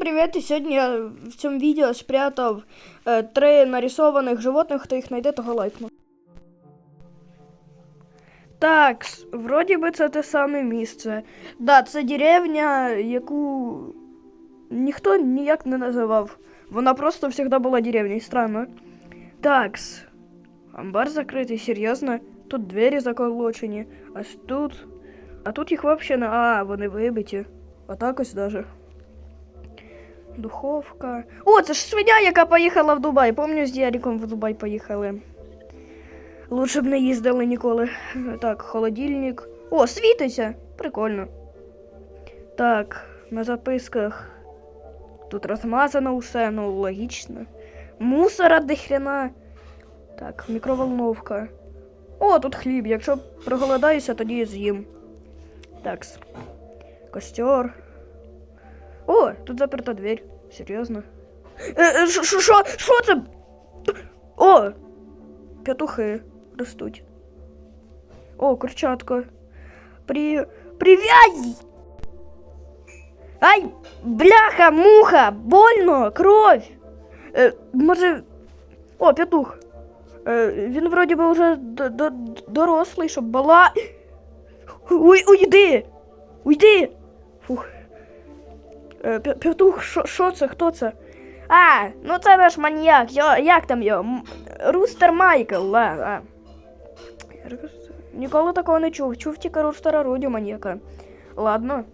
привіт! І сьогодні я в цьому відео спрятав е, три нарисованих животних, хто їх знайде, того лайкну. Так, вроді би це те саме місце. Да, це деревня, яку ніхто ніяк не називав. Вона просто завжди була деревнею, странно. Такс. Амбар закритий, серйозно. Тут двері заколочені, аж тут. А тут їх взагалі не. А, вони вибиті. Отак ось даже. Духовка. О, це ж свиня, яка поїхала в Дубай. Помню, з Яриком в Дубай поїхали. Лучше б не їздили ніколи. Так, холодильник. О, світиться! Прикольно. Так, на записках. Тут розмазано усе, ну логічно. Мусора до хрена. Так, мікроволновка. О, тут хліб. Якщо проголодаюся, тоді з'їм. Такс. Костер. О, тут заперта дверь. Серйозно? Е, е, Що, що, це? О! Петухи ростуть. О, курчатка. При... Привязь! Ай, бляха, муха, больно, кров. Е, може. О, петух. Е, він вроді би вже д- д- дорослий, щоб бала. Уй, уйди! Уйди! Фух. Е, Петух, що- це? Хто це? А, ну це наш маніяк. Йо, як там його? Рустер Майкл, да, а. Ніколи такого не чув. Чув тільки Рустера Руді маніяка. Ладно.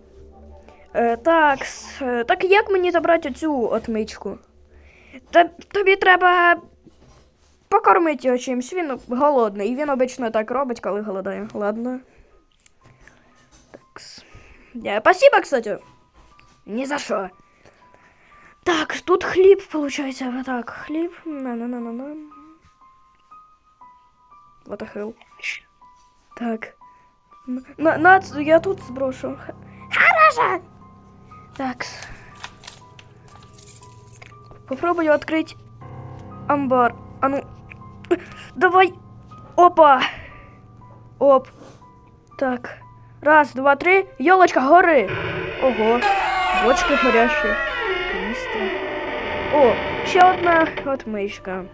Е, так, е, так як мені забрати цю отмичку? Та, тобі треба покормити його чимось. Він голодний. І він обично так робить, коли голодає. Ладно. Так. Е, Спасибо, кстати. Ні за що. Так, тут хліб, виходить. Так, хліб. На-на-на-на-на. What the hell? Так. Н- На, на, ц- я тут сброшу. Х- Хорошо! Так. Попробую открыть амбар. А ну. Давай. Опа. Оп. Так. Раз, два, три. Елочка, гори. Ого. Бочки горящі. Каністра. О, ще одна отмичка.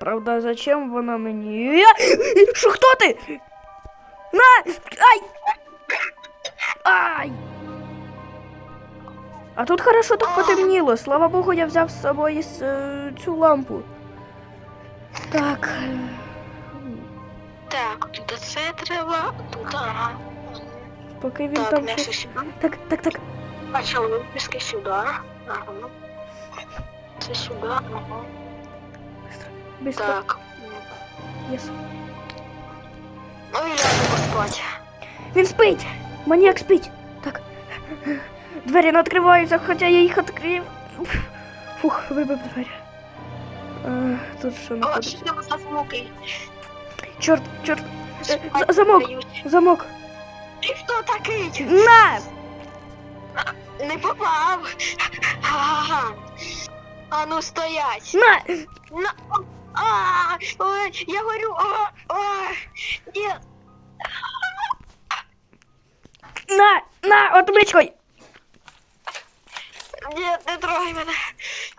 Правда, зачем вона мені? Я... Що хто ти? На! Ай! Ай! А тут хорошо так потемніло. Слава Богу, я взяв з собою с- е, цю лампу. Так. Так, тут це треба, ага. Поки він Так, там. щось- Так, так, так. Бачили виписки сюди. Ага. Це сюди, ага. Быстро. Так. Єс. Ну і ляжемо поспати. Він спить! Маніяк спить! Так. Двері не відкриваються, хоча я їх відкрив. Фух, вибив двері. Е, тут що знаходиться? що там за? Чорт, чорт. Е, замок, замок. Ти хто такий? На! Не попав. Ага. А ну стоять. На! На. А, ой, я горю. А, а, ні. На! На! Отмичкой! Ні, не трогай мене.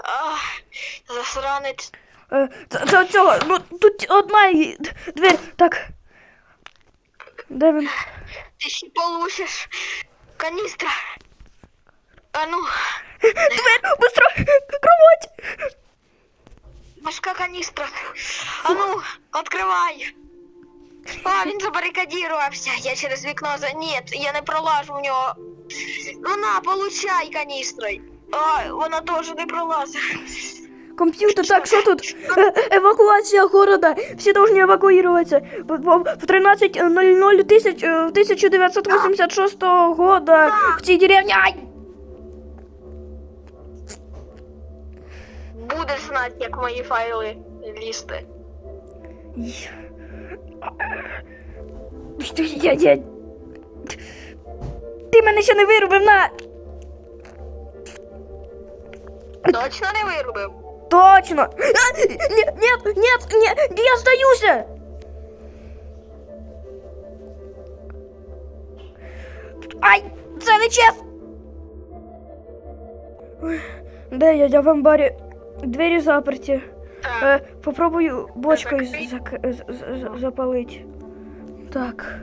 А, засранець. Е, Це, це цього. Ну, тут одна і-. Так. Де він? Ти ще получиш. Каністра. А ну, Двері! Быстро! Кровать! важка каністра. А ну, відкривай. А, він забарикадірувався. Я через вікно за. Ні, я не пролажу в нього. Ну на, получай каністрою. А, вона теж не пролазить. Комп'ютер, так, що тут? Е, евакуація города. Всі повинні евакуюватися. В, в, в 13.00 тисяч, е, в 1986 года в цій деревні. Ай! Будеш знати, як мої файли лізти. Я, я... Ти мене ще не вирубив на. Точно не вирубив? Точно! Нет, нет, нет, нет, я сдаюся! Ай, це не чесно! Де я? Я в амбарі. Двері заперті. Е, попробую бочкою закрий. зак- з- з- з- запалить. Так.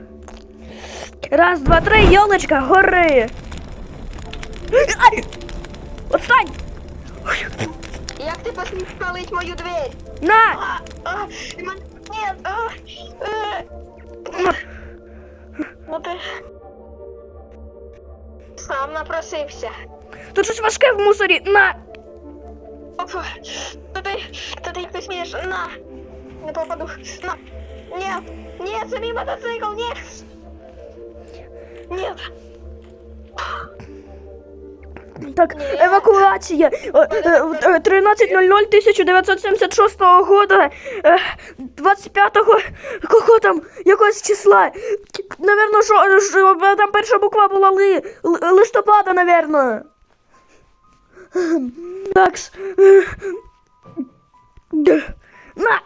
Раз, два, три, йолочка, гори! Ай! Отстань! Як ти посмів спалить мою двері? На! Е. Ну ти сам напросився. Тут щось важке в мусорі! На! Опа, то ти як ти смієш, на, не попаду, на, ні, ні, це мій мотоцикл, ні, ні, Так, евакуація. Е, е, е, 13.00 1976 года. е, 25-го, кого там, якогось числа. Наверно, що, там перша буква була ли, листопада, наверно. Такс. е, На!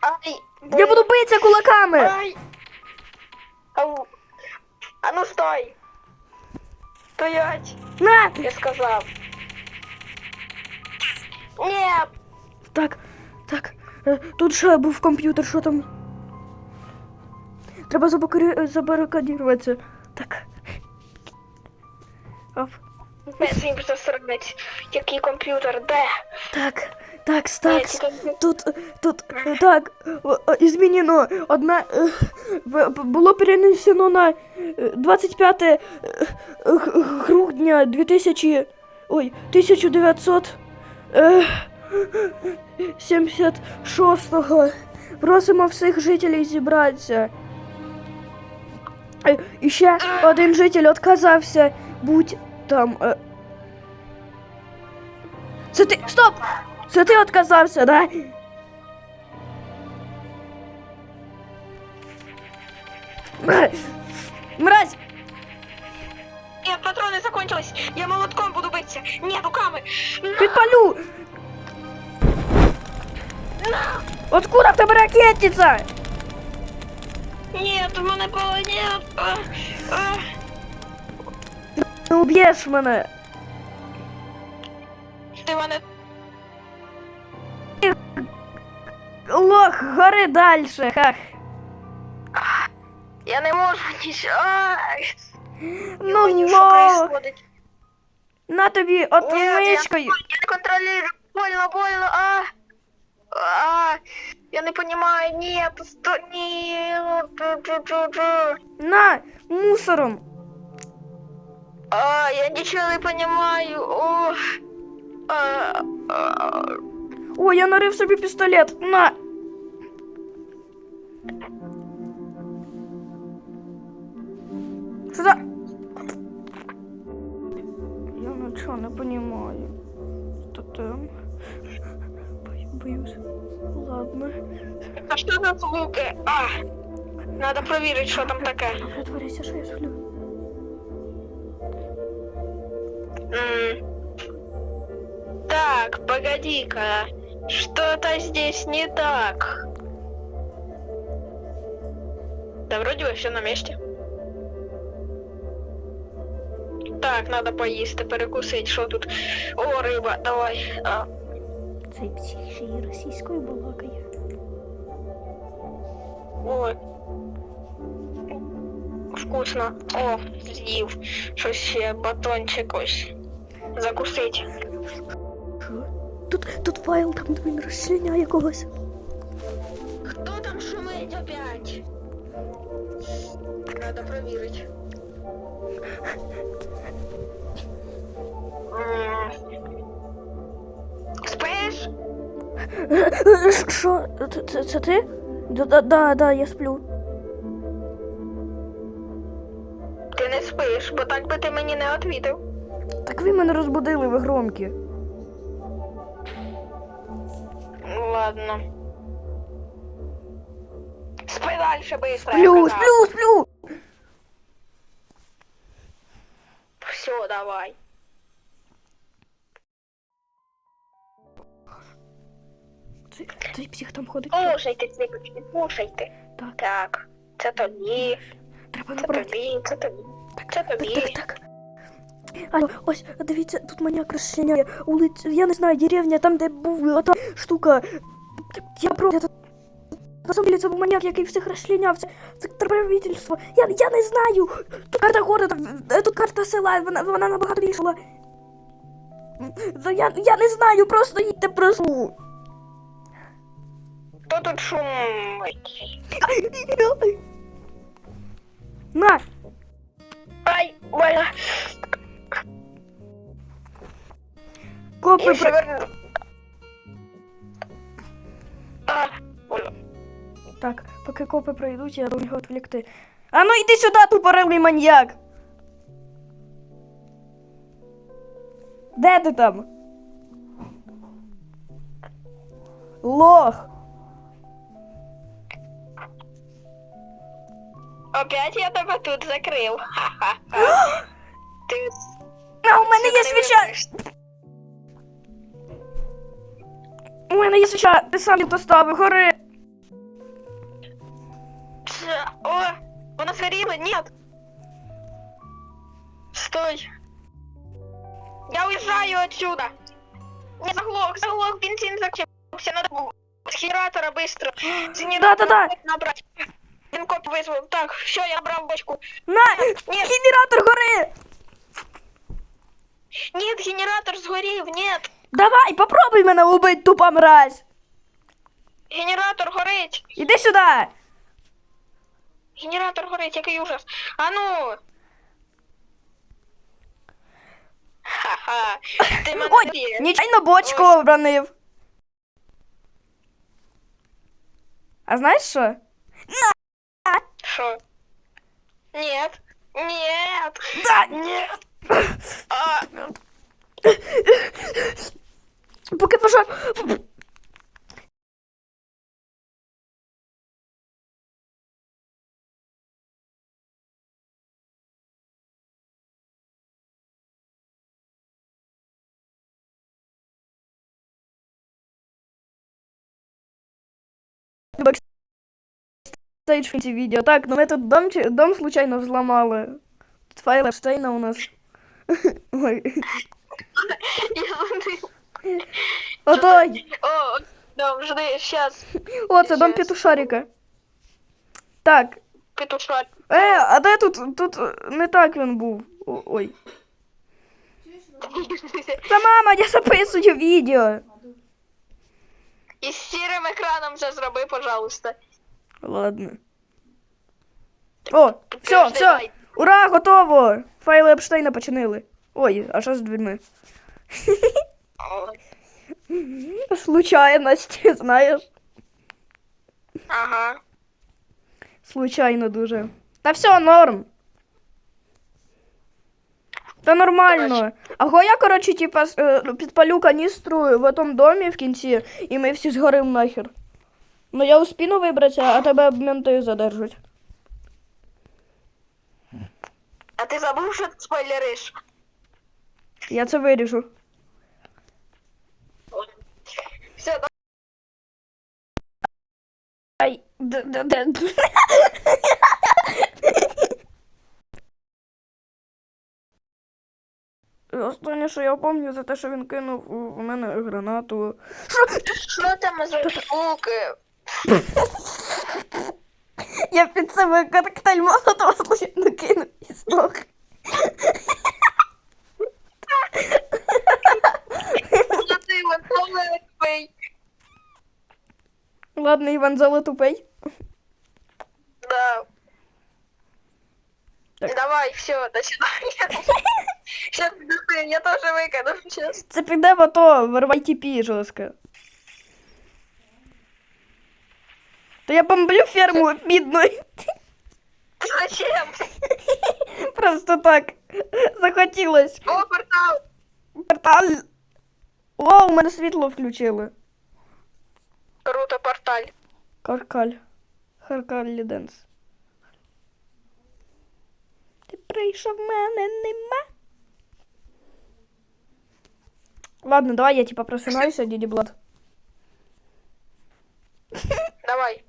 ай, Я буду битися кулаками! ай, ау, а ну стой, стоять, На! я сказав, ні, Так, так. е, Тут ще був комп'ютер, що там? Треба забарикадіруватися. Так. Оп. Без мій засранець, який комп'ютер, де? Так, так, стакс. Тут, тут, е, так, змінено. Одна, е, було перенесено на е, 25 е, г- грудня 2000, ой, 1900, е, 76-го. Просимо всіх жителів зібратися. Е, І ще один житель відказався будь там. е. Це ти. Стоп! Це ти відказався, да? Мразь! Мразь! Ні, патрони закончились, я молотком буду битися, ні, руками, Підпалю! Откуда в тебе ракетниця? ні, в мене було, ні, а, а. Не уб'єш мене. Мене Лох, гори далі. Хах. Я не можу нічого. Ну, мені що лох. происходить? На тобі Ні, отмичкою. Я, я не контролюю. Больно, больно. А. А. Я не понимаю. Нет, сто... Нет. Чу-чу-чу-чу. На, мусором. А, я ничего не понимаю. О. А, а. О, я нарив собі пістолет. На. Що за... Я нічого не понимаю. Що там? Бою- Боюсь. Ладно. А что за звуки? А. Надо проверить, что там таке. Притворюйся, що я сплю. М. Так, погоди-ка. Что-то здесь не так. Да вроде бы все на месте. Так, надо поїсти, перекусити, що тут. О, риба, давай. А, Цей псих ще й російською балакає. ой. Вкусно. О, з'їв. Щось ще батончик ось. Закусить. Тут, тут файл, там він розчленяє когось. Хто там шумить опять? Проверить. М. Спиш? Е, Що? Це, це, ти? Да, да, да, да, я сплю. Ти не спиш, бо так би ти мені не відповів. Так ви мене розбудили, ви громкі. Ладно. Спи дальше быстро. Сплю, сплю, сплю! Все, давай. Цей, цей псих там ходить. Кушайте, цвіточки, кушайте. Так, Так, це тобі, треба це набрати. тобі, це тобі. Це так, так, так. А, ось, дивіться, тут маньяк розчиняє улицю. Я не знаю, деревня, там, де був ота штука. Я про. На самом деле це був маньяк, який всіх розчиняв. Це, це правительство. Я, я не знаю. Тут карта города, тут карта села, вона, вона набагато більша. була. Я, я не знаю, просто їдьте прошу. Хто тут шумить? На, Ай, больно. Копи при... ще. А. Так, поки копи пройдуть, я його відвлекти. А ну йди сюди, тупорилий маньяк! Де ти там? Лох! Опять я тебе тут закрив. Ха-ха-ха. Ти А у мене є свіча! У мене є свіча! Ти сам її доставив, гори! Це- О, вона згоріла, нет. Стой. Я уезжаю отсюда. Не заглох, заглох, бензин закончился. Надо было с генератора быстро. С генератора Да-да-да. набрать. Винкоп вызвал. Так, все, я набрал бочку. На! Генератор гори! Нет, генератор сгорел, нет. Давай, попробуй мене убити, тупа мразь! Генератор горить. Іди сюди! Генератор горить, який ужас. А ну. Ха-ха. Ти мене Ой, вб'єш. нічайно бочку обронив. А знаєш що? Що? Нет. Нет. Да, Нет. А, Поки пожар. Бэкстейдж в відео. Так, ну ми тут дом, дом случайно взламали. Тут файл Епштейна у нас. Ой. Отой! О, да, жди, сейчас. О, це дом Щас. петушарика. Так. Петушар. Е, а де тут? Тут не так він був. О- Ой. Та мама, я записую відео. І з сірим екраном це зроби, пожалуйста. Ладно. О, все, все. дай. Ура, готово! Файли Епштейна починили. Ой, а що з дверьми? О, Случайність, знаєш. Ага. Случайно дуже. Та все, норм. Та нормально. А я, коротше, типа, с- е, підпалю каністру в тому домі в кінці, і ми всі згорим нахер. Ну я успіну вибратися, а тебе менти задержать. А ти забув, що ти спойлериш? Я це виріжу. Все, да. Ай, Останнє, що я пам'ятаю, за те, що він кинув у мене гранату. Що там за звуки? Я під себе коктейль молотова случайно кинув і здох. Ладно, Іван Золотупей. Да. Так. Давай, все, начинай. Сейчас, я тоже выкину сейчас. Це піде в АТО, в РВТП жорстко. То я бомблю ферму бідну. Зачем? Просто так. Захотілось. О, портал. Портал. О, у мене світло включили. Круто, порталь. Каркаль. Харкаль Денс. Ти прийшов мене нема. Ладно, давай я типа просинаюся, діді Блад. Давай.